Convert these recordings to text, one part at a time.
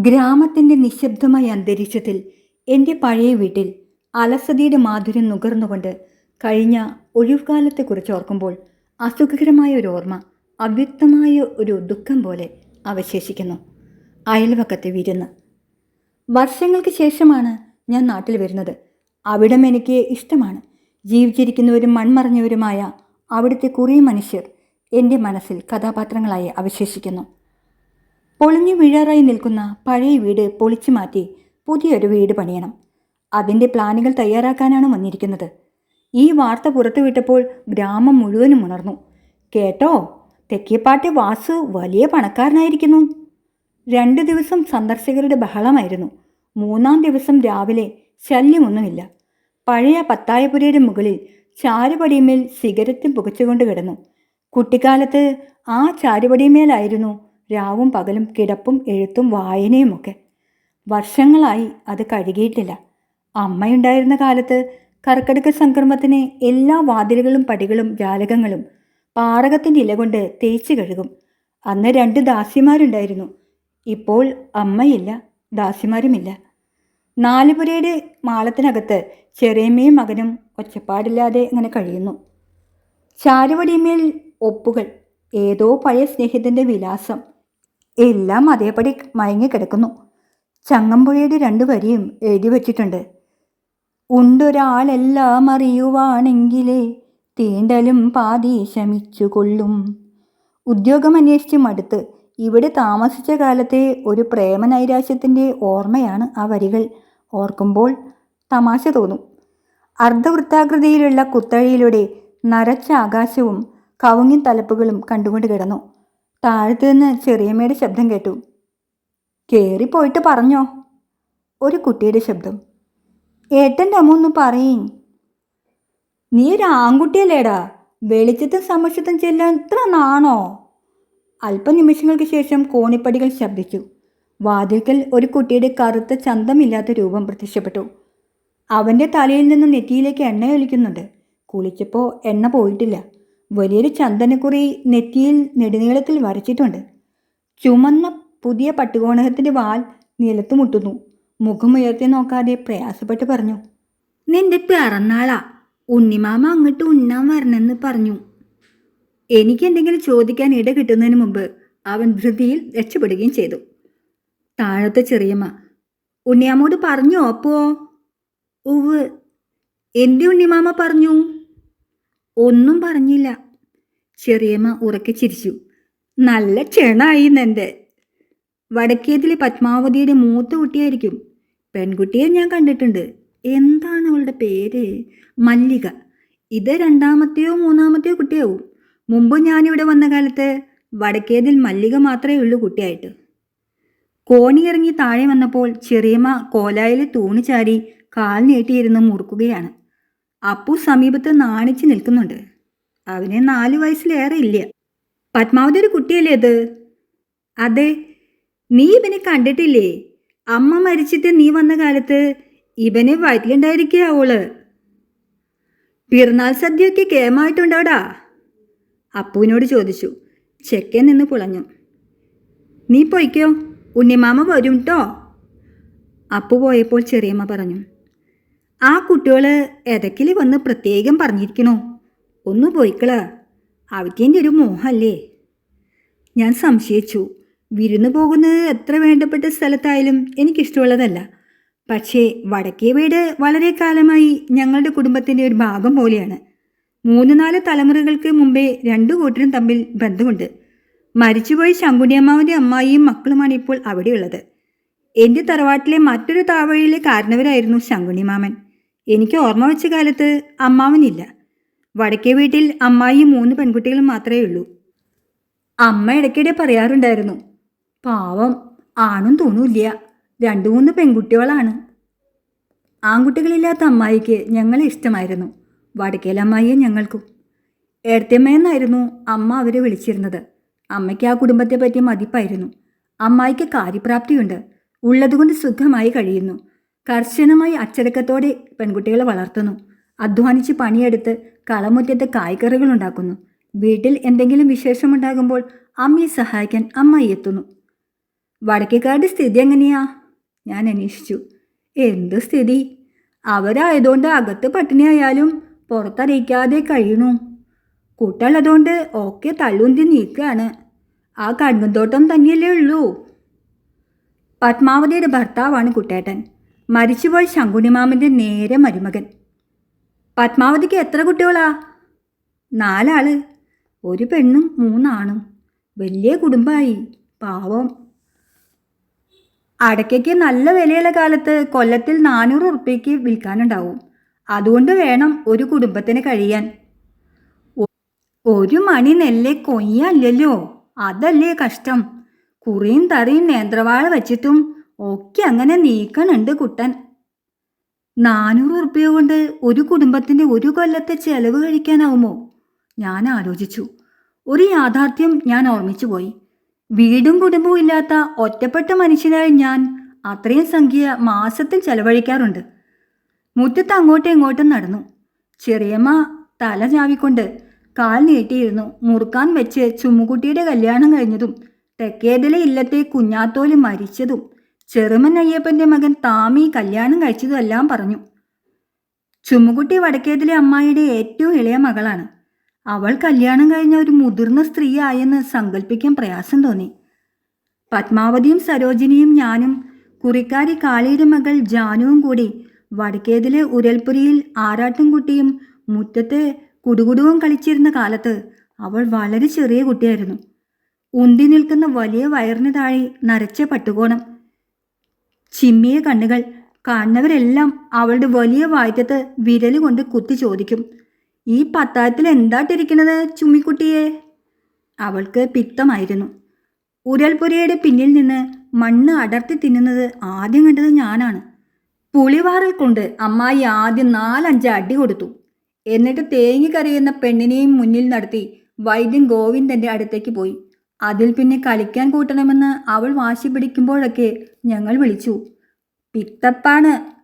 ഗ്രാമത്തിന്റെ നിശബ്ദമായ അന്തരീക്ഷത്തിൽ എന്റെ പഴയ വീട്ടിൽ അലസതയുടെ മാധുര്യം നുകർന്നുകൊണ്ട് കഴിഞ്ഞ ഒഴിവുകാലത്തെക്കുറിച്ച് ഓർക്കുമ്പോൾ അസുഖകരമായ ഒരു ഓർമ്മ അവ്യക്തമായ ഒരു ദുഃഖം പോലെ അവശേഷിക്കുന്നു. അയൽവക്കത്തെ വിരുന്ന് വർഷങ്ങൾക്ക് ശേഷമാണ് ഞാൻ നാട്ടിൽ വരുന്നത്. അവിടം എനിക്ക് ഇഷ്ടമാണ്. ജീവിച്ചിരിക്കുന്നവരും മൺമറഞ്ഞവരുമായ അവിടുത്തെ കുറേ മനുഷ്യർ എന്റെ മനസ്സിൽ കഥാപാത്രങ്ങളായി അവശേഷിക്കുന്നു. പൊളിഞ്ഞു വീഴാറായി നിൽക്കുന്ന പഴയ വീട് പൊളിച്ചു മാറ്റി പുതിയൊരു വീട് പണിയണം. അതിന്റെ പ്ലാനുകൾ തയ്യാറാക്കാനാണ് വന്നിരിക്കുന്നത്. ഈ വാർത്ത പുറത്തുവിട്ടപ്പോൾ ഗ്രാമം മുഴുവനും ഉണർന്നു. കേട്ടോ തെക്കേപ്പാട്ടെ വാസു വലിയ പണക്കാരനായിരിക്കുന്നു. രണ്ട് ദിവസം സന്ദർശകരുടെ ബഹളമായിരുന്നു. മൂന്നാം ദിവസം രാവിലെ ശല്യമൊന്നുമില്ല. പഴയ പത്തായപുരയുടെ മുകളിൽ ചാരുപടിയമേൽ സിഗരറ്റ് പുകച്ചുകൊണ്ട് കിടന്നു. കുട്ടിക്കാലത്ത് ആ ചാരുപടിയമേലായിരുന്നു രാവും പകലും കിടപ്പും എഴുത്തും വായനയുമൊക്കെ. വർഷങ്ങളായി അത് കഴുകിയിട്ടില്ല. അമ്മയുണ്ടായിരുന്ന കാലത്ത് കർക്കിടക സംക്രമത്തിന് എല്ലാ വാതിലുകളും പടികളും ജാലകങ്ങളും പാറകത്തിന്റെ ഇല കൊണ്ട് തേച്ച് കഴുകും. അന്ന് രണ്ട് ദാസിമാരുണ്ടായിരുന്നു. ഇപ്പോൾ അമ്മയില്ല ദാസിമാരുമില്ല. നാലുപുരയുടെ മാളത്തിനകത്ത് ചെറിയമ്മയും മകനും ഒച്ചപ്പാടില്ലാതെ അങ്ങനെ കഴിയുന്നു. ചാരുവടിമേൽ ഒപ്പുകൾ ഏതോ പഴയ സ്നേഹിതന്റെ വിലാസം. എല്ലാം അതേപടി മയങ്ങിക്കിടക്കുന്നു ചങ്ങമ്പുഴയുടെ രണ്ടു വരിയും എഴുതി വച്ചിട്ടുണ്ട്. ഉണ്ടൊരാളെല്ലാം അറിയുവാണെങ്കിലേ തീണ്ടലും പാതി ശമിച്ചു കൊള്ളും ഉദ്യോഗം അന്വേഷിച്ച് മടുത്ത് ഇവിടെ താമസിച്ച കാലത്തെ ഒരു പ്രേമനൈരാശ്യത്തിന്റെ ഓർമ്മയാണ് ആ വരികൾ. ഓർക്കുമ്പോൾ തമാശ തോന്നും. അർദ്ധവൃത്താകൃതിയിലുള്ള കുത്തഴിയിലൂടെ നരച്ച ആകാശവും കവുങ്ങിൻ തലപ്പുകളും കണ്ടുകൊണ്ട് കിടന്നു. താഴത്തു നിന്ന് ചെറിയമ്മയുടെ ശബ്ദം കേട്ടു. കേറിപ്പോയിട്ട് പറഞ്ഞോ ഒരു കുട്ടിയുടെ ശബ്ദം. ഏട്ടന്റെ അമ്മ ഒന്ന് പറയും നീ ഒരു ആൺകുട്ടിയല്ലേടാ വെളിച്ചത്തും സമക്ഷത്തും ചെല്ലാൻ ഇത്ര നാണോ? അല്പനിമിഷങ്ങൾക്ക് ശേഷം കോണിപ്പടികൾ ശബ്ദിച്ചു. വാതിൽക്കൽ ഒരു കുട്ടിയുടെ കറുത്ത ചന്തമില്ലാത്ത രൂപം പ്രത്യക്ഷപ്പെട്ടു. അവന്റെ തലയിൽ നിന്ന് നെറ്റിയിലേക്ക് എണ്ണ ഒലിക്കുന്നുണ്ട് കുളിച്ചപ്പോൾ എണ്ണ പോയിട്ടില്ല. വലിയൊരു ചന്ദനക്കുറി നെറ്റിയിൽ നെടുനീളത്തിൽ വരച്ചിട്ടുണ്ട്. ചുമന്ന പുതിയ പട്ടുകോണകത്തിന്റെ വാൽ നിലത്ത് മുട്ടുന്നു. മുഖമുയർത്തി നോക്കാതെ പ്രയാസപ്പെട്ട് പറഞ്ഞു നിന്റെ പിറന്നാളാ. ഉണ്ണിമാമ അങ്ങോട്ട് ഉണ്ണാൻ വരണമെന്ന് പറഞ്ഞു. എനിക്ക് എന്തെങ്കിലും ചോദിക്കാൻ ഇട കിട്ടുന്നതിന് മുമ്പ് അവൻ ധൃതിയിൽ രക്ഷപ്പെടുകയും ചെയ്തു. താഴത്തെ ചെറിയമ്മ ഉണ്ണിയാമോട് പറഞ്ഞു അപ്പോ? ഉവ് എന്തി ഉണ്ണിമാമ പറഞ്ഞു. ഒന്നും പറഞ്ഞില്ല. ചെറിയമ്മ ഉറക്കെ ചിരിച്ചു. നല്ല ക്ഷണായി എന്നെ വടക്കേതിലെ പത്മാവതിയുടെ മൂത്ത കുട്ടിയായിരിക്കും. പെൺകുട്ടിയെ ഞാൻ കണ്ടിട്ടുണ്ട്. എന്താണ് അവളുടെ പേര്? മല്ലിക. ഇത് രണ്ടാമത്തെയോ മൂന്നാമത്തെയോ കുട്ടിയാവും. മുമ്പ് ഞാനിവിടെ വന്ന കാലത്ത് വടക്കേതിൽ മല്ലിക മാത്രമേ ഉള്ളൂ കുട്ടിയായിട്ട്. കോണി ഇറങ്ങി താഴെ വന്നപ്പോൾ ചെറിയമ്മ കോലായിൽ ചാരി കാൽ നീട്ടിയിരുന്ന് മുറുക്കുകയാണ്. അപ്പു സമീപത്ത് നാണിച്ച് നിൽക്കുന്നുണ്ട്. അവന് നാല് വയസ്സിലേറെ ഇല്ല. പത്മാവതി ഒരു കുട്ടിയല്ലേ അത്? അതെ നീ ഇവനെ കണ്ടിട്ടില്ലേ? അമ്മ മരിച്ചിട്ട് നീ വന്ന കാലത്ത് ഇവനെ വയറ്റിലുണ്ടായിരിക്കുക അവൾ. പിറന്നാൾ സദ്യയൊക്കെ കേമായിട്ടുണ്ടോടാ? അപ്പുവിനോട് ചോദിച്ചു. ചെക്കൻ നിന്ന് പുളഞ്ഞു. നീ പൊയ്ക്കോ ഉണ്ണിമാമ വരും കേട്ടോ അപ്പു പോയപ്പോൾ ചെറിയമ്മ പറഞ്ഞു. ആ കുട്ടികൾ എതക്കിൽ വന്ന് പ്രത്യേകം പറഞ്ഞിരിക്കണോ. ഒന്ന് പോയിക്കള. അവറ്റേന്റെ ഒരു മോഹമല്ലേ ഞാൻ സംശയിച്ചു. വിരുന്ന് പോകുന്നത് എത്ര വേണ്ടപ്പെട്ട സ്ഥലത്തായാലും എനിക്കിഷ്ടമുള്ളതല്ല. പക്ഷേ വടക്കേ വീട് വളരെ കാലമായി ഞങ്ങളുടെ കുടുംബത്തിന്റെ ഒരു ഭാഗം പോലെയാണ്. മൂന്ന് നാല് തലമുറകൾക്ക് മുമ്പേ രണ്ടു കൂട്ടരും തമ്മിൽ ബന്ധമുണ്ട്. മരിച്ചുപോയ ശങ്കുണിയമ്മാവിന്റെ അമ്മായിയും മക്കളുമാണ് ഇപ്പോൾ അവിടെയുള്ളത്. എന്റെ തറവാട്ടിലെ മറ്റൊരു താവഴിയിലെ കാരണവരായിരുന്നു ശങ്കുണിമാമൻ എനിക്ക് ഓർമ്മ വെച്ച കാലത്ത് അമ്മാവനില്ല. വടക്കേ വീട്ടിൽ അമ്മായിയും മൂന്ന് പെൺകുട്ടികളും മാത്രമേ ഉള്ളൂ. അമ്മ ഇടയ്ക്കിടെ പറയാറുണ്ടായിരുന്നു പാവം ആണും തോന്നൂല്ല രണ്ടു മൂന്ന് പെൺകുട്ടികളാണ്. ആൺകുട്ടികളില്ലാത്ത അമ്മായിക്ക് ഞങ്ങളെ ഇഷ്ടമായിരുന്നു വടക്കേലമ്മായിയെ ഞങ്ങൾക്കും. ഏടത്തിയമ്മയെന്നായിരുന്നു അമ്മ അവരെ വിളിച്ചിരുന്നത്. അമ്മയ്ക്ക് ആ കുടുംബത്തെ പറ്റി മതിപ്പായിരുന്നു. അമ്മായിക്ക് കാര്യപ്രാപ്തിയുണ്ട് ഉള്ളതുകൊണ്ട് സുഖമായി കഴിയുന്നു. കർശനമായി അച്ചടക്കത്തോടെ പെൺകുട്ടികളെ വളർത്തുന്നു. അധ്വാനിച്ച് പണിയെടുത്ത് കളമുറ്റത്ത് കായ്ക്കറികൾ ഉണ്ടാക്കുന്നു വീട്ടിൽ എന്തെങ്കിലും വിശേഷമുണ്ടാകുമ്പോൾ അമ്മയെ സഹായിക്കാൻ അമ്മായി എത്തുന്നു. വടക്കേക്കാരുടെ സ്ഥിതി എങ്ങനെയാ? ഞാൻ അന്വേഷിച്ചു. എന്ത് സ്ഥിതി? അവരായതുകൊണ്ട് അകത്ത് പട്ടിണിയായാലും പുറത്തറിയിക്കാതെ കഴിയണു കൂട്ടുള്ളതുകൊണ്ട് ഒക്കെ തള്ളുന്തി നീക്കുകയാണ് ആ കണ്ണുന്തോട്ടം തന്നെയല്ലേ ഉള്ളൂ. പത്മാവതിയുടെ ഭർത്താവാണ് കുട്ടേട്ടൻ. മരിച്ചുപോയ ശങ്കുണിമാമന്റെ നേരെ മരുമകൻ. പത്മാവതിക്ക് എത്ര കുട്ടികളാ? നാലാൾ. ഒരു പെണ്ണും മൂന്നാണും. വലിയ കുടുംബമായി പാവം. അടയ്ക്കയ്ക്ക് നല്ല വിലയുള്ള കാലത്ത് കൊല്ലത്തിൽ നാനൂറ് ഉറുപ്പ്യക്ക് വിൽക്കാനുണ്ടാവും. അതുകൊണ്ട് വേണം ഒരു കുടുംബത്തിന് കഴിയാൻ. ഒരു മണി നെല്ല് കൊയ്യല്ലല്ലോ അതല്ലേ കഷ്ടം. കുറിയും തറിയും നേന്ത്രവാഴ വച്ചിട്ടും ഒക്കെ അങ്ങനെ നീക്കണുണ്ട് കുട്ടൻ. നാനൂറ് ഉറുപ്പ്യ കൊണ്ട് ഒരു കുടുംബത്തിന്റെ ഒരു കൊല്ലത്തെ ചെലവ് കഴിക്കാനാവുമോ? ഞാൻ ആലോചിച്ചു. ഒരു യാഥാർത്ഥ്യം ഞാൻ ഓർമ്മിച്ചു പോയി. വീടും കുടുംബവും ഇല്ലാത്ത ഒറ്റപ്പെട്ട മനുഷ്യനായി ഞാൻ അത്രയും സംഖ്യ മാസത്തിൽ ചെലവഴിക്കാറുണ്ട്. മുറ്റത്ത് അങ്ങോട്ടും ഇങ്ങോട്ടും നടന്നു. ചെറിയമ്മ തല ചാവിക്കൊണ്ട് കാൽ നീട്ടിയിരുന്നു. മുറുക്കാൻ വെച്ച് ചുമ്മുകുട്ടിയുടെ കല്യാണം കഴിഞ്ഞതും തെക്കേതിലെ ഇല്ലത്തെ കുഞ്ഞാത്തോൽ മരിച്ചതും ചെറുമൻ അയ്യപ്പന്റെ മകൻ താമി കല്യാണം കഴിച്ചതും എല്ലാം പറഞ്ഞു. ചുമ്മുകുട്ടി വടക്കേതിലെ അമ്മായിയുടെ ഏറ്റവും ഇളയ മകളാണ്. അവൾ കല്യാണം കഴിഞ്ഞ ഒരു മുതിർന്ന സ്ത്രീ ആയെന്ന് സങ്കല്പിക്കാൻ പ്രയാസം തോന്നി. പത്മാവതിയും സരോജിനിയും ഞാനും കുറിക്കാരി കാളിയുടെ മകൾ ജാനുവും കൂടി വടക്കേതിലെ ഉരൽപുരിയിൽ ആറാട്ടുംകുട്ടിയും മുറ്റത്തെ കുടുകുടുവും കളിച്ചിരുന്ന കാലത്ത് അവൾ വളരെ ചെറിയ കുട്ടിയായിരുന്നു. ഉന്തി നിൽക്കുന്ന വലിയ വയറിന് താഴെ നരച്ച പട്ടുകോണം. ചിമ്മിയ കണ്ണുകൾ കാണുന്നവരെല്ലാം അവളുടെ വലിയ വായറ്റത്ത് വിരലുകൊണ്ട് കുത്തി ചോദിക്കും ഈ പത്തായത്തിൽ എന്താട്ടിരിക്കുന്നത് ചുമ്മിക്കുട്ടിയെ? അവൾക്ക് പിത്തമായിരുന്നു. ഉരൽപുരയുടെ പിന്നിൽ നിന്ന് മണ്ണ് അടർത്തി തിന്നുന്നത് ആദ്യം കണ്ടത് ഞാനാണ്. പുളിവാറൽ കൊണ്ട് അമ്മായി ആദ്യം നാലഞ്ച് അടി കൊടുത്തു. എന്നിട്ട് തേങ്ങി കരയുന്ന പെണ്ണിനെയും മുന്നിൽ നടത്തി വൈദ്യൻ ഗോവിന്ദന്റെ അടുത്തേക്ക് പോയി. അതിൽ പിന്നെ കളിക്കാൻ കൂട്ടണമെന്ന് അവൾ വാശി പിടിക്കുമ്പോഴൊക്കെ ഞങ്ങൾ വിളിച്ചു. പിത്തപ്പാണ്.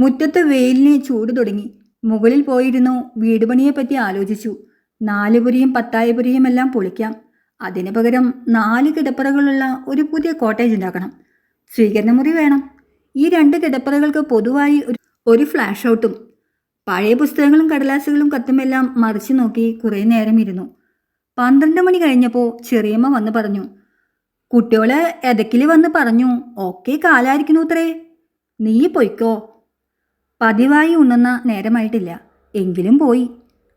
മുറ്റത്ത് വെയിലിന് ചൂട് തുടങ്ങി. മുകളിൽ പോയിരുന്നു. വീട് പണിയെപ്പറ്റി ആലോചിച്ചു. നാലുപുരിയും പത്തായപുരിയും എല്ലാം പൊളിക്കാം. അതിനു പകരം നാല് കിടപ്പറകളുള്ള ഒരു പുതിയ കോട്ടേജ് ഉണ്ടാക്കണം. സ്വീകരണമുറി വേണം. ഈ രണ്ട് കിടപ്പറകൾക്ക് പൊതുവായി ഒരു ഫ്ലാഷ് ഔട്ടും. പഴയ പുസ്തകങ്ങളും കടലാസുകളും കത്തുമെല്ലാം മറിച്ചു നോക്കി കുറേ നേരം ഇരുന്നു. പന്ത്രണ്ട് മണി കഴിഞ്ഞപ്പോൾ ചെറിയമ്മ വന്ന് പറഞ്ഞു കുട്ടികളെ എതക്കിൽ വന്ന് പറഞ്ഞു ഓക്കെ കാലായിരിക്കണു അത്രേ നീ പൊയ്ക്കോ. പതിവായി ഉണ്ണുന്ന നേരമായിട്ടില്ല. എങ്കിലും പോയി.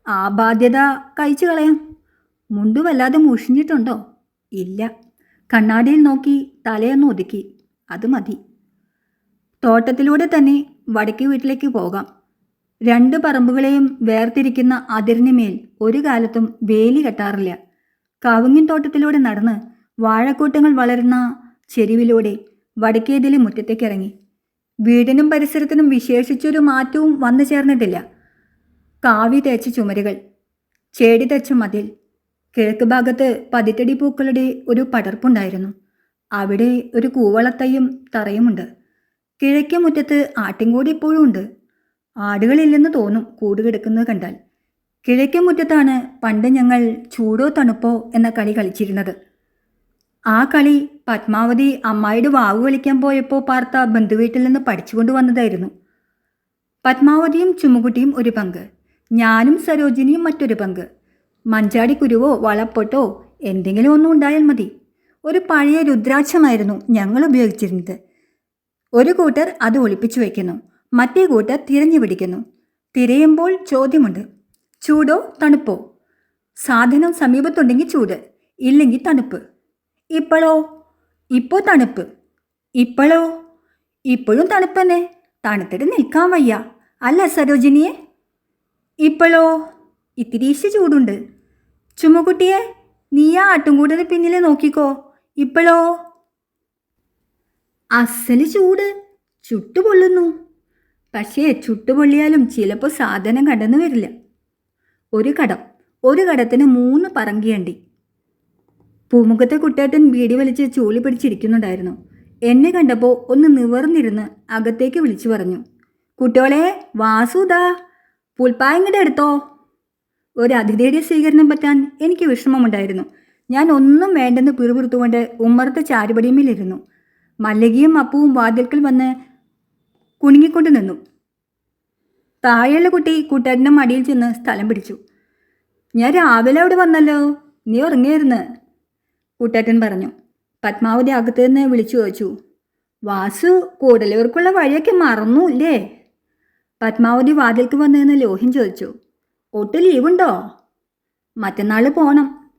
ആ ബാധ്യത കഴിച്ചു കളയാം. മുണ്ടു വല്ലാതെ മുഷിഞ്ഞിട്ടുണ്ടോ? ഇല്ല. കണ്ണാടിയിൽ നോക്കി തലയൊന്ന് ഒതുക്കി. അത് മതി. തോട്ടത്തിലൂടെ തന്നെ വടക്കേ വീട്ടിലേക്ക് പോകാം. രണ്ട് പറമ്പുകളെയും വേർതിരിക്കുന്ന അതിരിന് മേൽ ഒരു കാലത്തും വേലി കെട്ടാറില്ല. കാവുങ്ങിൻ തോട്ടത്തിലൂടെ നടന്ന് വാഴക്കൂട്ടങ്ങൾ വളരുന്ന ചെരുവിലൂടെ വടക്കേതിലെ മുറ്റത്തേക്ക് ഇറങ്ങി വീടിനും പരിസരത്തിനും വിശേഷിച്ചൊരു മാറ്റവും വന്നു ചേർന്നിട്ടില്ല. കാവി തേച്ച ചുമരുകൾ ചേടി തച്ച മതിൽ കിഴക്ക് ഭാഗത്ത് പതിറ്റടി പൂക്കളുടെ ഒരു പടർപ്പുണ്ടായിരുന്നു. അവിടെ ഒരു കൂവളത്തയും തറയുമുണ്ട്. കിഴക്കേ മുറ്റത്ത് ആട്ടിൻകൂടി ഇപ്പോഴും ഉണ്ട്. ആടുകളില്ലെന്ന് തോന്നും കൂട് കിടക്കുന്നത് കണ്ടാൽ. കിഴക്കേ മുറ്റത്താണ് പണ്ട് ഞങ്ങൾ ചൂടോ തണുപ്പോ എന്ന കളി കളിച്ചിരുന്നത്. ആ കളി പത്മാവതി അമ്മായിയുടെ വാവ് കളിക്കാൻ പോയപ്പോൾ പാർത്ത ബന്ധുവീട്ടിൽ നിന്ന് പഠിച്ചുകൊണ്ട് വന്നതായിരുന്നു. പത്മാവതിയും ചുമ്മുകുട്ടിയും ഒരു പങ്ക്. ഞാനും സരോജിനിയും മറ്റൊരു പങ്ക്. മഞ്ചാടി കുരുവോ വളപ്പൊട്ടോ എന്തെങ്കിലും ഒന്നും ഉണ്ടായാൽ മതി. ഒരു പഴയ രുദ്രാക്ഷമായിരുന്നു ഞങ്ങൾ ഉപയോഗിച്ചിരുന്നത്. ഒരു കൂട്ടർ അത് ഒളിപ്പിച്ചു വയ്ക്കുന്നു. മറ്റേ കൂട്ടർ തിരഞ്ഞു പിടിക്കുന്നു. തിരയുമ്പോൾ ചോദ്യമുണ്ട്. ചൂടോ തണുപ്പോ? സാധനം സമീപത്തുണ്ടെങ്കിൽ ചൂട്. ഇല്ലെങ്കിൽ തണുപ്പ്. ഇപ്പോഴോ ഇപ്പോൾ തണുപ്പ്. ഇപ്പോഴോ ഇപ്പോഴും തണുപ്പന്നെ. തണുത്തിട്ട് നിൽക്കാൻ വയ്യ. അല്ല സരോജിനിയെ? ഇപ്പോഴോ ഇത്തിരീശ ചൂടുണ്ട്. ചുമ്മക്കുട്ടിയെ നീ ആ ആട്ടുംകൂടിന് പിന്നിൽ നോക്കിക്കോ. ഇപ്പോഴോ അസൽ ചൂട്. ചുട്ടുപൊള്ളുന്നു. പക്ഷേ ചുട്ടുപൊള്ളിയാലും ചിലപ്പോൾ സാധനം കടന്നു വരില്ല. ഒരു കടം. ഒരു കടത്തിന് മൂന്ന് പറങ്കിയണ്ടി. പൂമുഖത്തെ കുട്ടേട്ടൻ ബീഡി വലിച്ച് ചൂലി പിടിച്ചിരിക്കുന്നുണ്ടായിരുന്നു. എന്നെ കണ്ടപ്പോൾ ഒന്ന് നിവർന്നിരുന്ന് അകത്തേക്ക് വിളിച്ചു പറഞ്ഞു. കുട്ടോളെ വാസുദാ പുൽപ്പായങ്ങടെ എടുത്തോ. ഒരു അതിഥിയുടെ സ്വീകരണം പറ്റാൻ എനിക്ക് വിഷമമുണ്ടായിരുന്നു. ഞാൻ ഒന്നും വേണ്ടെന്ന് പിറുപിറുത്തുകൊണ്ട് ഉമ്മറത്തെ ചാരുപടിയുമിലിരുന്നു മല്ലകിയും അപ്പുവും വാതിൽക്കൽ വന്ന് കുണുങ്ങിക്കൊണ്ട് നിന്നു. താഴെയുള്ള കുട്ടി കൂട്ടുകാരന്റെ മടിയിൽ ചെന്ന് സ്ഥലം പിടിച്ചു. ഞാൻ രാവിലെ അവിടെ വന്നല്ലോ. നീ ഉറങ്ങിയായിരുന്നു? കൂട്ടാറ്റൻ പറഞ്ഞു. പത്മാവതി അകത്തു നിന്ന് വിളിച്ചു ചോദിച്ചു. വാസു കൂടലൂർക്കുള്ള വഴിയൊക്കെ മറന്നു ഇല്ലേ പത്മാവതി വാതിൽക്ക് വന്നതെന്ന് ലോഹിൻ ചോദിച്ചു. ഒട്ട് ലീവുണ്ടോ? മറ്റന്നാൾ പോണം.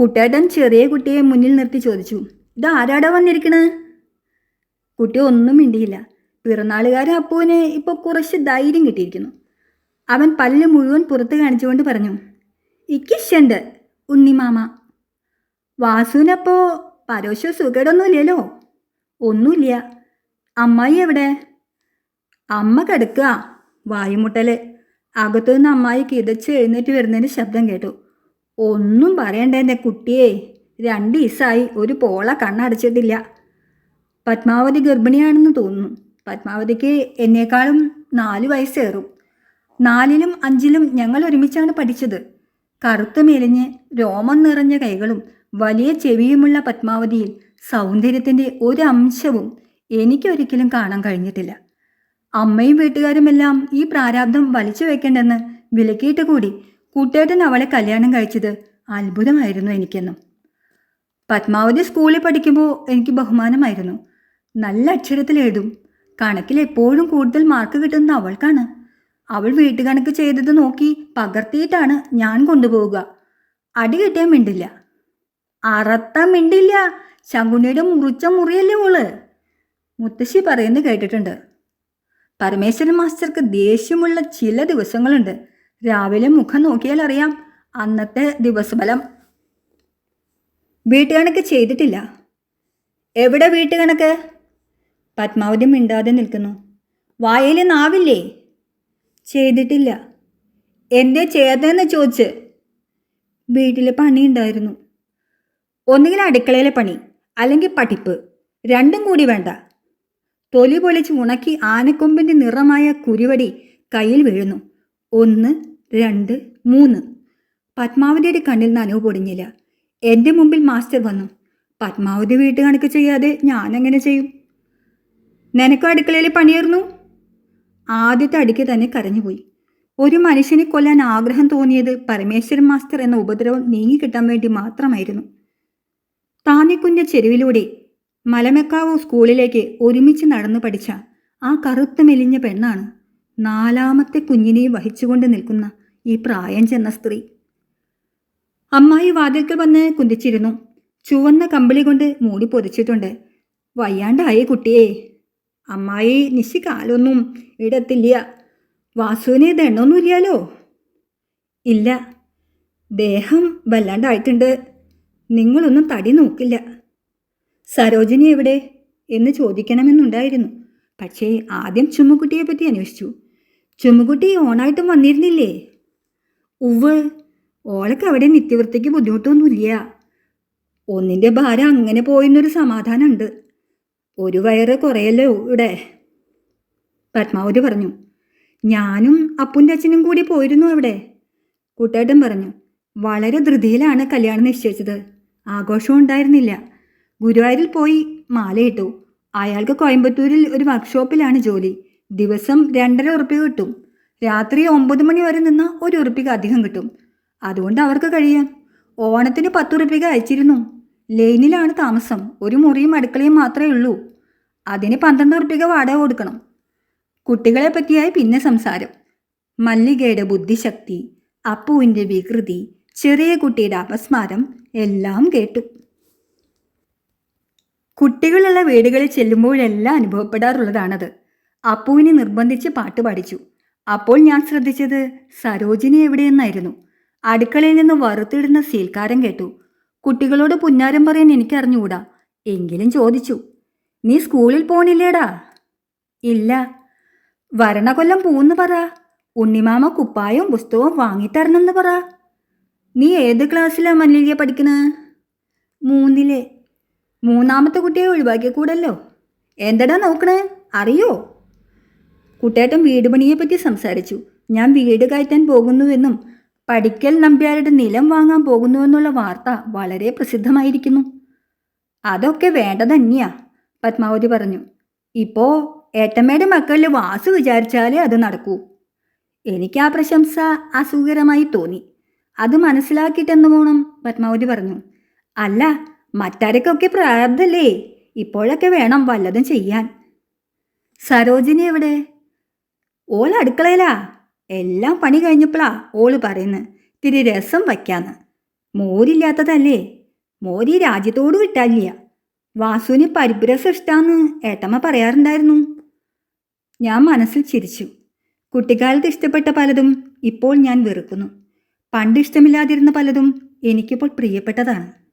കുട്ടേട്ടൻ ചെറിയ കുട്ടിയെ മുന്നിൽ നിർത്തി ചോദിച്ചു. ഇത് ആരാടാ വന്നിരിക്കണ്? കുട്ടി ഒന്നും മിണ്ടിയില്ല. പിറന്നാളുകാരൻ അപ്പുവിന് ഇപ്പോൾ കുറച്ച് ധൈര്യം കിട്ടിയിരിക്കുന്നു. അവൻ പല്ല് മുഴുവൻ പുറത്ത് കാണിച്ചുകൊണ്ട് പറഞ്ഞു. ഇക്കിഷുണ്ട് ഉണ്ണിമാമ. വാസുവിനപ്പോൾ പരോശോ സുഖേടൊന്നുമില്ലല്ലോ? ഒന്നുമില്ല. അമ്മായി എവിടെ? അമ്മ കിടക്കുക വായുമുട്ടൽ. അകത്തുനിന്ന് അമ്മായി കിതച്ച് എഴുന്നേറ്റ് വരുന്നതിന് ശബ്ദം കേട്ടു. ഒന്നും പറയണ്ട എന്റെ കുട്ടിയെ. രണ്ട് ദിവസമായി ഒരു പോള കണ്ണടച്ചിട്ടില്ല. പത്മാവതി ഗർഭിണിയാണെന്ന് തോന്നുന്നു. പത്മാവതിക്ക് എന്നേക്കാളും നാല് വയസ്സേറും. നാലിലും അഞ്ചിലും ഞങ്ങൾ ഒരുമിച്ചാണ് പഠിച്ചത്. കറുത്ത മെലിഞ്ഞ് രോമം നിറഞ്ഞ കൈകളും വലിയ ചെവിയുമുള്ള പത്മാവതിയിൽ സൗന്ദര്യത്തിന്റെ ഒരു അംശവും എനിക്കൊരിക്കലും കാണാൻ കഴിഞ്ഞിട്ടില്ല. അമ്മയും വീട്ടുകാരുമെല്ലാം ഈ പ്രാരാബ്ദം വലിച്ചു വെക്കേണ്ടെന്ന് വിലക്കിയിട്ട് കൂടി കൂട്ടേട്ടൻ അവളെ കല്യാണം കഴിച്ചത് അത്ഭുതമായിരുന്നു എനിക്കെന്നും. പത്മാവതി സ്കൂളിൽ പഠിക്കുമ്പോൾ എനിക്ക് ബഹുമാനമായിരുന്നു. നല്ല അക്ഷരത്തിൽ എഴുതും. കണക്കിൽ എപ്പോഴും കൂടുതൽ മാർക്ക് കിട്ടുന്നത് അവൾക്കാണ്. അവൾ വീട്ടുകണക്ക് ചെയ്തത് നോക്കി പകർത്തിയിട്ടാണ് ഞാൻ കൊണ്ടുപോവുക. അടി കിട്ടിയാൽ മിണ്ടില്ല. അറത്ത മിണ്ടില്ല. ശങ്കുണ്ണിയുടെ മുറിച്ച മുറിയല്ലേ ഓൾ മുത്തശ്ശി പറയുന്നത് കേട്ടിട്ടുണ്ട്. പരമേശ്വരൻ മാസ്റ്റർക്ക് ദേഷ്യമുള്ള ചില ദിവസങ്ങളുണ്ട്. രാവിലെ മുഖം നോക്കിയാൽ അറിയാം അന്നത്തെ ദിവസഫലം. വീട്ടുകണക്ക് ചെയ്തിട്ടില്ല. എവിടെ വീട്ടുകണക്ക്? പത്മാവതി മിണ്ടാതെ നിൽക്കുന്നു. വായയിൽ നാവില്ലേ? ചെയ്തിട്ടില്ല. എന്തേ ചെയ്യാതെന്ന് ചോദിച്ച്. വീട്ടിൽ പണി ഉണ്ടായിരുന്നു ഒന്നുകിൽ അടുക്കളയിലെ പണി അല്ലെങ്കിൽ പഠിപ്പ്. രണ്ടും കൂടി വേണ്ട. തൊലി പൊളിച്ച് ഉണക്കി ആനക്കൊമ്പിന്റെ നിറമായ കുരുവടി കയ്യിൽ വീഴുന്നു. ഒന്ന് രണ്ട് മൂന്ന്. പത്മാവതിയുടെ കണ്ണിൽ നനവ് പൊടിഞ്ഞില്ല എന്റെ മുമ്പിൽ മാസ്റ്റർ വന്നു. പത്മാവതി വീട്ട് കണക്ക് ചെയ്യാതെ എങ്ങനെ ചെയ്യും? നിനക്ക് അടുക്കളയിൽ പണിയായിരുന്നു? ആദ്യത്തെ അടുക്കി തന്നെ കരഞ്ഞുപോയി ഒരു മനുഷ്യനെ കൊല്ലാൻ ആഗ്രഹം തോന്നിയത് പരമേശ്വരൻ മാസ്റ്റർ എന്ന ഉപദ്രവം നീങ്ങിക്കിട്ടാൻ വേണ്ടി മാത്രമായിരുന്നു. താന്നിക്കുഞ്ഞ ചെരുവിലൂടെ മലമെക്കാവ് സ്കൂളിലേക്ക് ഒരുമിച്ച് നടന്നു പഠിച്ച ആ കറുത്ത മെലിഞ്ഞ പെണ്ണാണ് നാലാമത്തെ കുഞ്ഞിനെയും വഹിച്ചുകൊണ്ട് നിൽക്കുന്ന ഈ പ്രായം ചെന്ന സ്ത്രീ. അമ്മായി വാതിൽക്കൽ വന്ന് കുന്തിച്ചിരുന്നു. ചുവന്ന കമ്പിളി കൊണ്ട് മൂടി പൊതിച്ചിട്ടുണ്ട്. വയ്യാണ്ടായ കുട്ടിയെ. അമ്മായി നിശിക്കാലൊന്നും ഇടത്തില്ല. വാസുവിന് ദണ്ണൊന്നുമില്ലല്ലോ ഇല്ല. ദേഹം വല്ലാണ്ടായിട്ടുണ്ട്. നിങ്ങളൊന്നും തടി നോക്കില്ല. സരോജിനി എവിടെ? എന്ന് ചോദിക്കണമെന്നുണ്ടായിരുന്നു. പക്ഷേ ആദ്യം ചുമ്മുക്കുട്ടിയെ പറ്റി അന്വേഷിച്ചു. ചുമ്മുകുട്ടി ഓണായിട്ടും വന്നിരുന്നില്ലേ? ഉവ് ഓളക്ക് അവിടെ നിത്യവൃത്തിക്ക് ബുദ്ധിമുട്ടൊന്നുമില്ല. ഒന്നിന്റെ ഭാരം അങ്ങനെ പോയെന്നൊരു സമാധാനമുണ്ട്. ഒരു വയറ് കുറയല്ലോ ഇവിടെ. പത്മാവതി പറഞ്ഞു. ഞാനും അപ്പുന്റെ അച്ഛനും കൂടി പോയിരുന്നു അവിടെ. കൂട്ടേട്ടൻ പറഞ്ഞു വളരെ ധൃതിയിലാണ് കല്യാണം നിശ്ചയിച്ചത്. ആഘോഷവും ഉണ്ടായിരുന്നില്ല. ഗുരുവായൂരിൽ പോയി മാലയിട്ടു അയാൾക്ക് കോയമ്പത്തൂരിൽ ഒരു വർക്ക്ഷോപ്പിലാണ് ജോലി. ദിവസം രണ്ടര ഉറുപ്പിക കിട്ടും. രാത്രി ഒമ്പത് മണി വരെ നിന്ന് ഒരു ഉറുപ്പിക അധികം കിട്ടും. അതുകൊണ്ട് അവർക്ക് കഴിയാം ഓണത്തിന് പത്ത് ഉറുപ്പിക അയച്ചിരുന്നു. ലൈനിലാണ് താമസം. ഒരു മുറിയും അടുക്കളയും മാത്രമേ ഉള്ളൂ. അതിന് പന്ത്രണ്ട് ഉറുപ്പിക വാടക കൊടുക്കണം. കുട്ടികളെ പറ്റിയായി പിന്നെ സംസാരം. മല്ലികയുടെ ബുദ്ധിശക്തി അപ്പുവിന്റെ വികൃതി ചെറിയ കുട്ടിയുടെ അപസ്മാരം എല്ലാം കേട്ടു. കുട്ടികളുള്ള വീടുകളിൽ ചെല്ലുമ്പോഴെല്ലാം അനുഭവപ്പെടാറുള്ളതാണത്. അപ്പുവിനെ നിർബന്ധിച്ച് പാട്ട് പാടിച്ചു. അപ്പോൾ ഞാൻ ശ്രദ്ധിച്ചത് സരോജിനി എവിടെയെന്നായിരുന്നു. അടുക്കളയിൽ നിന്ന് വറുത്തിടുന്ന സീൽക്കാരൻ കേട്ടു. കുട്ടികളോട് പുന്നാരം പറയാൻ എനിക്കറിഞ്ഞുകൂടാ? എങ്കിലും ചോദിച്ചു. നീ സ്കൂളിൽ പോണില്ലേടാ? ഇല്ല. വരണ കൊല്ലം പൂന്ന് പറ. ഉണ്ണിമാമ കുപ്പായവും പുസ്തകവും വാങ്ങിത്തരണമെന്ന് പറ. നീ ഏത് ക്ലാസ്സിലാണ് മല്ലിക പഠിക്കുന്നത് മൂന്നിലെ. മൂന്നാമത്തെ കുട്ടിയെ ഒഴിവാക്കിയ കൂടല്ലോ എന്തടാ നോക്കണേ? അറിയോ? കുട്ടേട്ടൻ വീട് പണിയെ പറ്റി സംസാരിച്ചു. ഞാൻ വീട് കയറ്റാൻ പോകുന്നുവെന്നും പഠിക്കൽ നമ്പ്യാരുടെ നിലം വാങ്ങാൻ പോകുന്നുവെന്നുള്ള വാർത്ത വളരെ പ്രസിദ്ധമായിരിക്കുന്നു. അതൊക്കെ വേണ്ട തന്നെയാ പത്മാവതി പറഞ്ഞു. ഇപ്പോ ഏട്ടമ്മയുടെ മക്കളിൽ വാസു വിചാരിച്ചാലേ അത് നടക്കൂ. എനിക്ക് ആ പ്രശംസ അസുഖകരമായി തോന്നി. അത് മനസ്സിലാക്കിയിട്ടെന്ന് പോണം പത്മാവതി പറഞ്ഞു. അല്ല മറ്റാരൊക്കെ പ്രാരബ്ധല്ലേ ഇപ്പോഴൊക്കെ വേണം വല്ലതും ചെയ്യാൻ. സരോജിനി എവിടെ? ഓൾ അടുക്കളയിലാ. എല്ലാം പണി കഴിഞ്ഞപ്പോളാ ഓൾ പറയുന്നു. തിരി രസം വയ്ക്കാന്ന്. മോരില്ലാത്തതല്ലേ? മോരി രാജ്യത്തോട് വിട്ടാലില്ല. വാസുവിന് പരിപ്പ് രസം ഇഷ്ടാന്ന് ഏട്ടമ്മ പറയാറുണ്ടായിരുന്നു. ഞാൻ മനസ്സിൽ ചിരിച്ചു. കുട്ടിക്കാലത്ത് ഇഷ്ടപ്പെട്ട പലതും ഇപ്പോൾ ഞാൻ വെറുക്കുന്നു. പണ്ട് ഇഷ്ടമില്ലാതിരുന്ന പലതും എനിക്കിപ്പോൾ പ്രിയപ്പെട്ടതാണ്.